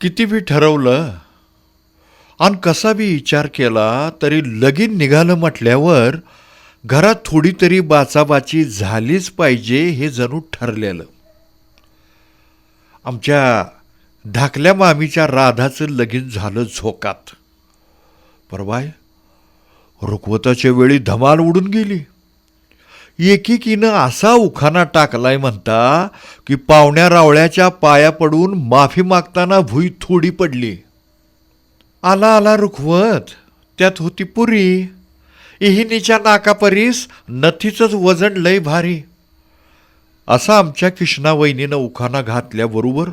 किती बी ठरवलं आणि कसा बी विचार केला तरी लगीन निघालं म्हटल्यावर घरात थोडी तरी बाचाबाची झालीच पाहिजे हे जणू ठरलेलं. आमच्या धाकल्या मामीच्या राधाचं लगीन झालं झोकात. परवाय रुकवताच्या वेळी धमाल उडून गेली. एकेकीनं असा उखाणा टाकलाय म्हणता की पाहुण्या रावळ्याच्या पाया पडून माफी मागताना भुई थोडी पडली. आला आला रुखवत त्यात होती पुरी. इहिनीच्या नाकापरीस नथीचंच वजन लय भारी. असा आमच्या किष्णा वहिनीनं उखाणा घातल्याबरोबर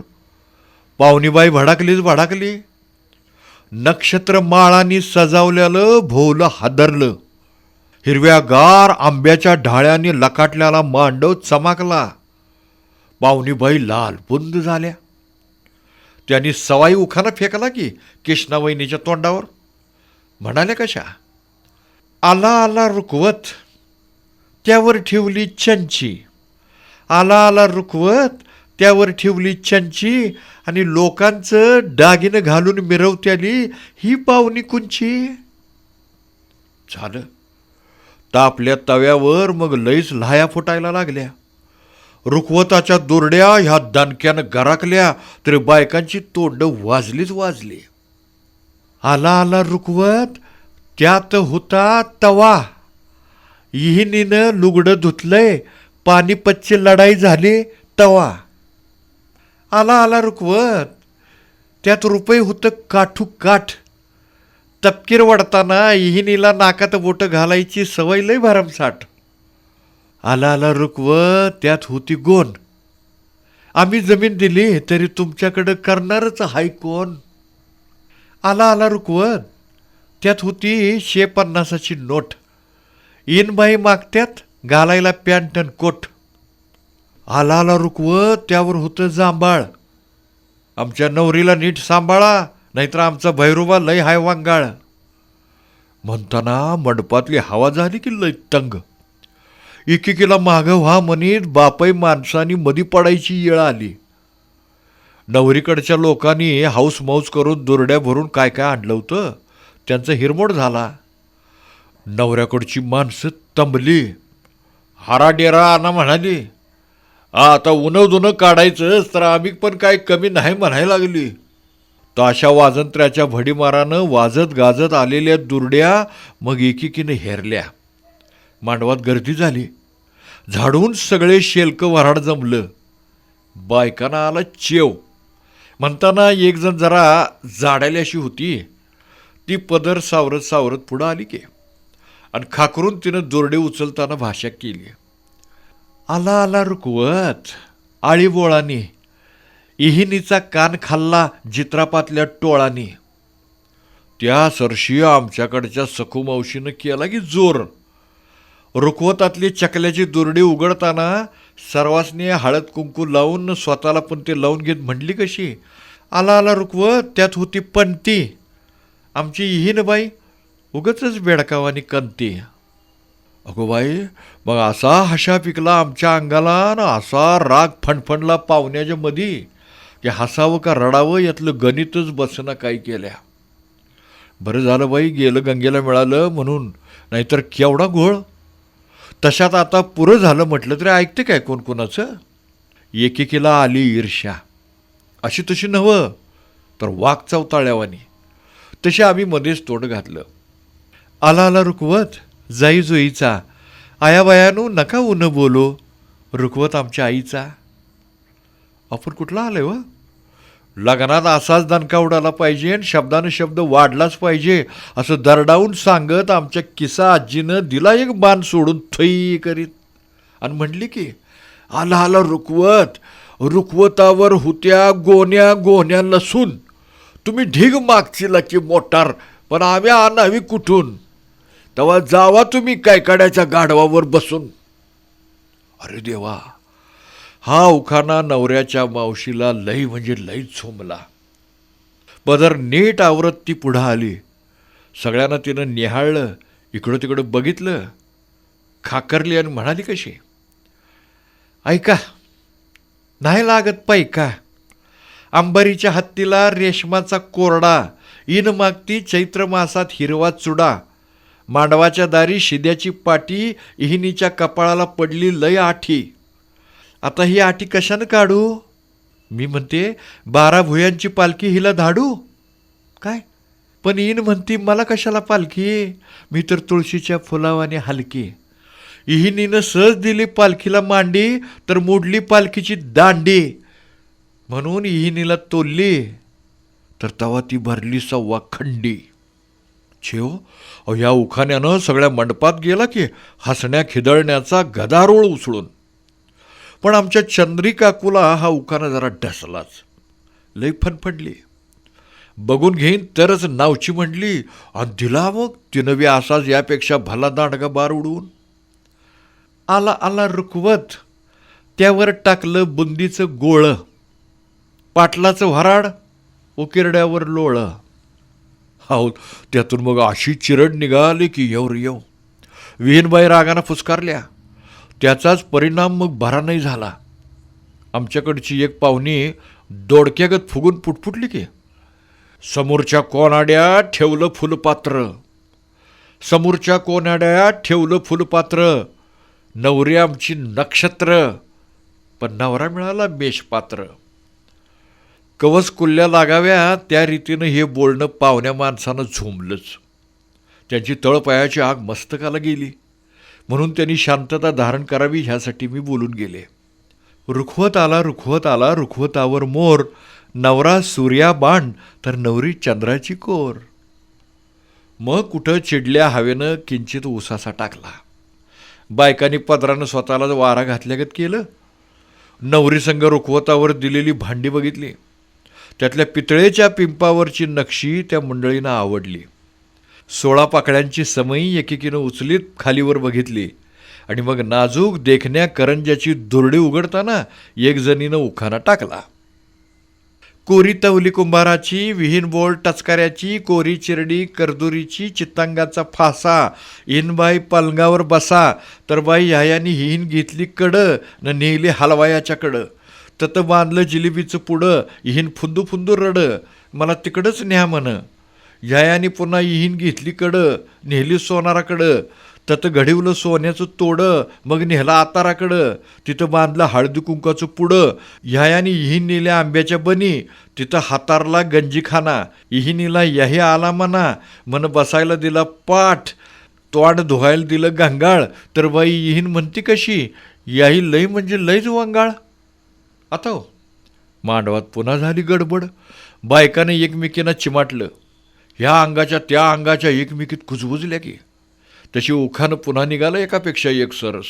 पाहुणीबाई भडाकलीच भडाकली. नक्षत्र माळानी सजावल्यालं भोवलं हादरलं. हिरव्यागार आंब्याच्या ढाळ्याने लकाटल्याला मांडव चमकला. पाहुणीबाई लालबुंद झाल्या. त्यांनी सवाई उखाना फेकला की कृष्णावहिनीच्या तोंडावर. म्हणाल्या कशा? आला आला रुकवत. त्यावर ठेवली चंची. आला आला रुकवत. त्यावर ठेवली चंची. आणि लोकांचं दागिनं घालून मिरवत्याली ही पाहुणी कुंची. झालं. आपल्या तव्यावर मग लईच लाया फुटायला लागल्या. रुखवताच्या दुरड्या ह्या दणक्यानं गराकल्या तरी बायकांची तोंड वाजलीच वाजली. आला आला रुखवत त्यात होता तवा. इहिनीनं लुगडं धुतलंय पानिपतची लढाई झाली तवा. आला आला रुखवत त्यात रुपये होतं काठू काठ. तपकीर वडताना इहिनीला नाकात बोटं घालायची सवय लय भरमसाठ. आला आला रुकवत त्यात होती गोन. आम्ही जमीन दिली तरी तुमच्याकडं करणारच हाय कोण. आला आला रुकवत त्यात होती शे पन्नासाची नोट. इनबाई मागत्यात घालायला पॅन्ट आणि कोट. आला आला रुकवत त्यावर होतं जांभाळ. आमच्या नवरीला नीट सांभाळा नाहीतर आमचा भैरोबा लय हाय वांगाळ. म्हणताना मंडपातली हवा झाली की लय तंग एकेकीला मागं व्हा म्हणीत बापई माणसानी मधी पडायची येळ आली. नवरीकडच्या लोकांनी हाऊस मौज करून दुरड्या भरून काय काय आणलं होतं त्यांचं हिरमोड झाला. नवऱ्याकडची माणसं तंबली. हारा डेरा आणा म्हणाली आता उन्ह दुनं काढायचं तर आम्ही पण काय कमी नाही म्हणायला लागली. तर अशा वाजंत्र्याच्या भडीमारानं वाजत गाजत आलेल्या दुरड्या मग एकेकीनं हेरल्या. मांडवात गर्दी झाली. झाडून सगळे शेलकं वऱ्हाड जमलं. बायकांना आला चेव. म्हणताना एकजण जरा जाडायली अशी होती. ती पदर सावरत सावरत पुढं आली की. आणि खाकरून तिनं दोरडे उचलताना भाषा केली. आला आला रुकवत. आळीबोळाने इहिनीचा कान खाल्ला जित्रापातल्या टोळानी. त्या सरशी आमच्याकडच्या सखू मावशीनं केला की जोर. रुखवतातली चकल्याची दुरडी उघडताना सर्वासनी हळद कुंकू लावून स्वतःला पण ते लावून घेत म्हणली कशी? आला आला रुखवत त्यात होती पणती. आमची इहीन बाई उगच बेडकावानी कंती. अगो बाई मग असा हशा पिकला आमच्या अंगाला ना असा राग फणफणला पाहुण्याच्या मधी. की हसावं का रडावं यातलं गणितच बसना काही केल्या. बरं झालं बाई गेलं गंगेला मिळालं म्हणून. नाहीतर केवढा घोळ? तशात आता पुरं झालं म्हटलं तरी ऐकते काय कोण कोणाचं? एकेकीला आली ईर्ष्या. अशी तशी नवं तर वाघ चवताळ्यावानी. तशी आम्ही मध्येच तोंड घातलं. आला आला रुकवत जाई जोईचा. आयाबायानू नका ऊन बोलो रुकवत आमच्या आईचा. आपण कुठला आलोय व? लग्नात असाच दणका उडाला पाहिजे आणि शब्दानं शब्द वाढलाच पाहिजे असं दरडावून सांगत आमच्या किसा आजीनं दिला एक बाण सोडून थई करीत. आणि म्हणली की आला आला रुकवत. रुकवतावर होत्या गोण्या गोण्या लसून. तुम्ही ढीग मागचिला की मोटार पण आम्ही आणावी कुठून? तेव्हा जावा तुम्ही कायकाड्याच्या गाढवावर बसून. अरे देवा हा उखाणा नवऱ्याच्या मावशीला लई म्हणजे लई झोमला. बदर नीट आवरत ती पुढं आली. सगळ्यांना तिनं निहाळलं इकडं तिकडं बघितलं खाकरली आणि म्हणाली कशी ऐका नाही लागत पैका. अंबारीच्या हत्तीला रेशमाचा कोरडा इन मागती चैत्र मासात हिरवा चुडा मांडवाच्या दारी शिद्याची पाटी इहिनीच्या कपाळाला पडली लय आठी. आता ही आटी कशानं काढू? मी म्हणते बारा भुयांची पालखी हिला धाडू. काय? पण इन म्हणती मला कशाला पालखी? मी तर तुळशीच्या फुलावाने हलकी. इहिनीनं सहज दिली पालखीला मांडी तर मोडली पालखीची दांडी. म्हणून इहिनीला तोलली. तर तवा ती भरली सव्वा खंडी. छेव अहो या उखाण्यानं सगळ्या मंडपात गेला की हसण्या खिदळण्याचा गदारोळ उसळून. पण आमच्या चंद्री काकूला हा उकाना जरा ढसलाच. लई फनफडली बघून घेईन तरच नावची म्हणली आणि दिला मग तिनवी असाच यापेक्षा भला दांडगा बार उडवून. आला आला रुखवत त्यावर टाकलं बुंदीचं गोळं. पाटलाचं व्हराड उकिरड्यावर लोळं. हो त्यातून मग अशी चिरड निघाली की येऊ येऊ विहीनबाई रागानं फुसकारल्या. त्याचाच परिणाम मग भरा नाही झाला. आमच्याकडची एक पाहुणी दोडक्यागत फुगून पुटपुटली की. समोरच्या कोनाड्या ठेवलं फुलपात्र. समोरच्या कोनाड्या ठेवलं फुलपात्र. नवरी आमची नक्षत्र. पण नवरा मिळाला मेषपात्र कवच कुल्ल्या लागाव्या त्या रीतीनं हे बोलणं पाहुण्या माणसानं झोंबलंच त्यांची तळपायाची आग मस्तकाला गेली. म्हणून त्यांनी शांतता धारण करावी ह्यासाठी मी बोलून गेले. रुखवत आला रुखवत आला रुखवतावर मोर नवरा सूर्या बाण तर नवरी चंद्राची कोर. मग कुठं चिडल्या हवेनं किंचित उसासा टाकला. बायकांनी पदरानं स्वतःला वारा घातल्यागत केलं. नवरी संघ रुखवतावर दिलेली भांडी बघितली. त्यातल्या पितळेच्या पिंपावरची नक्षी त्या मंडळीनं आवडली. सोळा पाकळ्यांची समई एकेकीनं उचलीत खालीवर बघितली. आणि मग नाजूक देखण्या करंज्याची दुरडी उघडताना एक जणीनं उखाना टाकला. कोरी तवली कुंभाराची विहीन बोल टचकाऱ्याची कोरी चिरडी करदुरीची चित्तांगाचा फासा इनबाई पलंगावर बसा तर बाई ह्यायानी हिन घेतली कडं न नेली हलवायाच्या कडं. तत बांधलं जिलेबीचं पुढं हिहीन फुंदू फुंदू रड मला तिकडंच न्या म्हण. ह्यायानी पुन्हा इहीन घेतली कडं नेहली सोनाराकडं. ततं घडीवलं सोन्याचं तोडं मग नेहला आताराकडं. तिथं बांधलं हळदी कुंकाचं पुडं ह्यायाने इहीन नेल्या आंब्याच्या बनी तिथं हातारला गंजीखाना इहिनीला याही आला म्हणा मन बसायला दिला पाठ. तोंड धुवायला दिलं गंगाळ. तर बाई इहीन म्हणती कशी? याही लई म्हणजे लईच वंगाळ. आता हो. मांडवात पुन्हा झाली गडबड. बायकाने एकमेकींना चिमाटलं. ह्या अंगाच्या त्या अंगाच्या एकमेकीत कुजबुजल्या की. तशी उखानं पुन्हा निघालं एकापेक्षा एक सरस.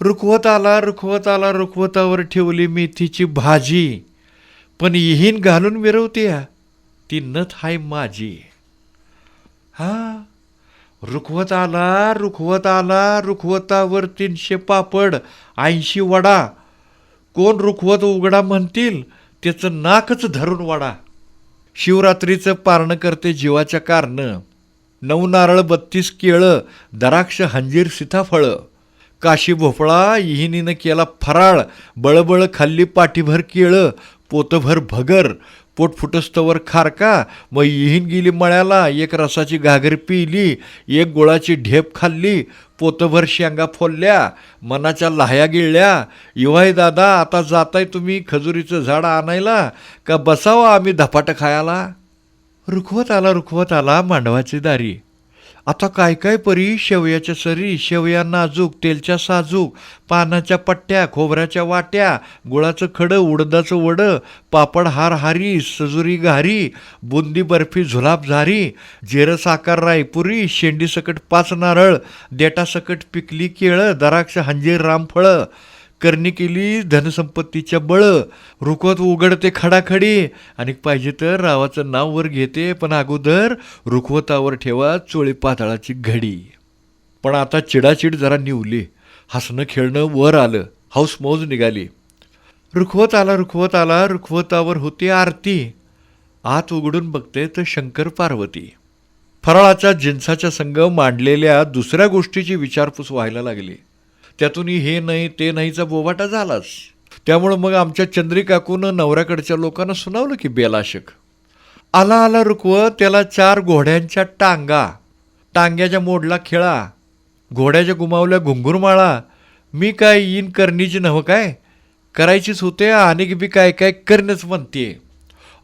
रुखवत आला रुखवत आला रुखवतावर ठेवली मेथीची भाजी. पण इहीन घालून मिरवते ती नथ हाय माझी. हा. रुखवत आला रुखवत आला रुखवतावर तीनशे पापड ऐंशी वडा. कोण रुखवत उघडा म्हणतील त्याचं नाकच धरून वडा. शिवरात्रीचं पारणं करते जीवाच्या कारणं. नऊ नारळ बत्तीस केळं दराक्ष हंजीर सीताफळं. काशी भोपळा इहिनीनं केला फराळ बळबळ खाल्ली पाठीभर केळं पोतभर भगर पोट फुटस्तवर खारका मग इहीन गेली मळ्याला एक रसाची घागर पिली एक गुळाची ढेप खाल्ली पोतभर शेंगा फोलल्या मनाच्या लाह्या गिळल्या. इवाय दादा आता जाताय तुम्ही खजुरीचं झाड आणायला का बसावं आम्ही धपाटं खायला? रुखवत आला रुखवत आला मांडवाची दारी. आता काय काय परी? शेवयाच्या सरी शेवया नाजूक तेलच्या साजूक पानाच्या पट्ट्या खोबऱ्याच्या वाट्या गुळाचं खडं उडदाचं वडं पापड हार हारी सजुरी घारी बुंदी बर्फी झुलाब झारी जेर साकार रायपुरी शेंडी सकट पाच नारळ देटा सकट पिकली केळं द्राक्ष हंजीर रामफळं करणी केली धनसंपत्तीच्या बळ रुखवत उघडते खडाखडी. आणि पाहिजे तर रावाचं नाव वर घेते पण अगोदर रुखवतावर ठेवा चोळी पातळाची घडी. पण आता चिडाचिड जरा निवली. हसणं खेळणं वर आलं. हौस मौज निघाली. रुखवत आला रुखवत आला रुखवतावर होती आरती. आत उघडून बघते तर शंकर पार्वती. फराळाच्या जिन्साच्या संघ मांडलेल्या दुसऱ्या गोष्टीची विचारपूस व्हायला लागली. त्यातूनही हे नाही ते नाहीचा बोबाटा झालाच. त्यामुळं मग आमच्या चंद्रिकाकून नवऱ्याकडच्या लोकांना सुनावलं की बेलाशक. आला आला रुकवं त्याला चार घोड्यांच्या टांगा. टांग्याच्या मोडला खेळा. घोड्याच्या गुमावल्या घुंगुरमाळा. मी काय येईन करणीची नव्ह काय? करायचीच होते अनेक बी काय काय करणंच म्हणते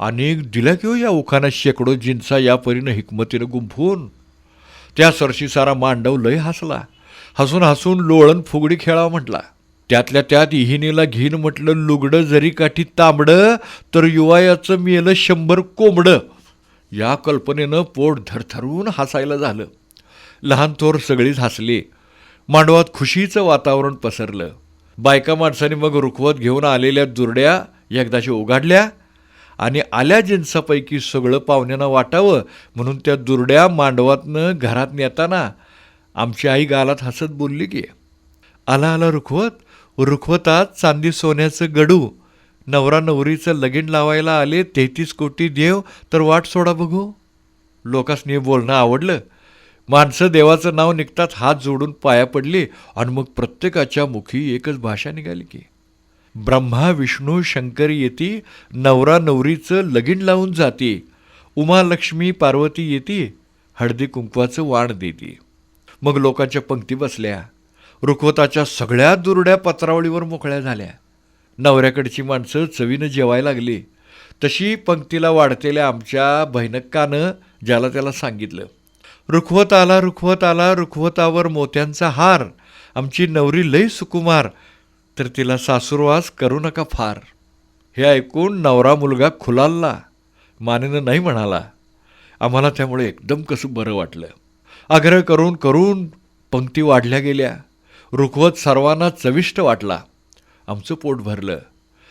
अनेक दिला की हो या उखाना शेकडो जिन्सा या परीनं हिकमतीनं गुंफून. त्या सरशी सारा मांडव लय हसला. हसून हसून लोळण फुगडी खेळावं म्हटला. त्यातल्या त्यात इहिनीला घेईन म्हटलं लुगडं जरी काठी तांबडं तर युवायाचं मेलं शंभर कोंबडं. या कल्पनेनं पोट धरथरून हसायला झालं. लहान थोर सगळीच हसली. मांडवात खुशीचं वातावरण पसरलं. बायका माणसाने मग रुखवत घेऊन आलेल्या दुरड्या एकदाशी उघडल्या आणि आल्या जिन्सापैकी सगळं पाहुण्यांना वाटावं म्हणून त्या दुरड्या मांडवातनं घरात नेताना आमची आई गालात हसत बोलली की आला आला रुखवत. रुखवतात चांदी सोन्याचं गडू. नवरा नवरीचं लगीन लावायला आले तेहतीस कोटी देव तर वाट सोडा बघू. लोकांसनी बोलणं आवडलं. माणसं देवाचं नाव निघतात हात जोडून पाया पडली आणि मग प्रत्येकाच्या मुखी एकच भाषा निघाली की ब्रह्मा विष्णू शंकर येती नवरा नवरीचं लगीन लावून जाती. उमा लक्ष्मी पार्वती येती. हळदी कुंकवाचं वाण देती. मग लोकांच्या पंक्ती बसल्या. रुखवताच्या सगळ्या दुरड्या पत्रावळीवर मोकळ्या झाल्या. नवऱ्याकडची माणसं चवीनं जेवायला लागली. तशी पंक्तीला वाढतेल्या आमच्या भैनक्कानं ज्याला त्याला सांगितलं रुखवत आला रुखवत आला रुखवतावर मोत्यांचा हार. आमची नवरी लय सुकुमार तर तिला सासूरवास करू नका फार. हे ऐकून नवरा मुलगा खुलालला. मानेनं नाही म्हणाला. आम्हाला त्यामुळे एकदम कसं बरं वाटलं. आग्रह करून करून पंक्ती वाढल्या गेल्या. रुखवत सर्वांना चविष्ट वाटला. आमचं पोट भरलं.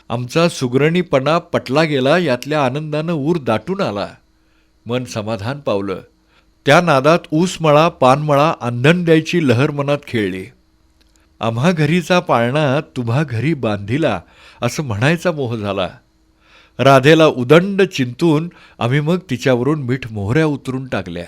आमचा सुगरणीपणा पटला गेला यातल्या आनंदानं ऊर दाटून आला. मन समाधान पावलं. त्या नादात ऊसमळा पानमळा आंधण द्यायची लहर मनात खेळली. आम्हा घरीचा पाळणा तुम्हा घरी बांधिला असं म्हणायचा मोह झाला. राधेला उदंड चिंतून आम्ही मग तिच्यावरून मीठ मोहऱ्या उतरून टाकल्या.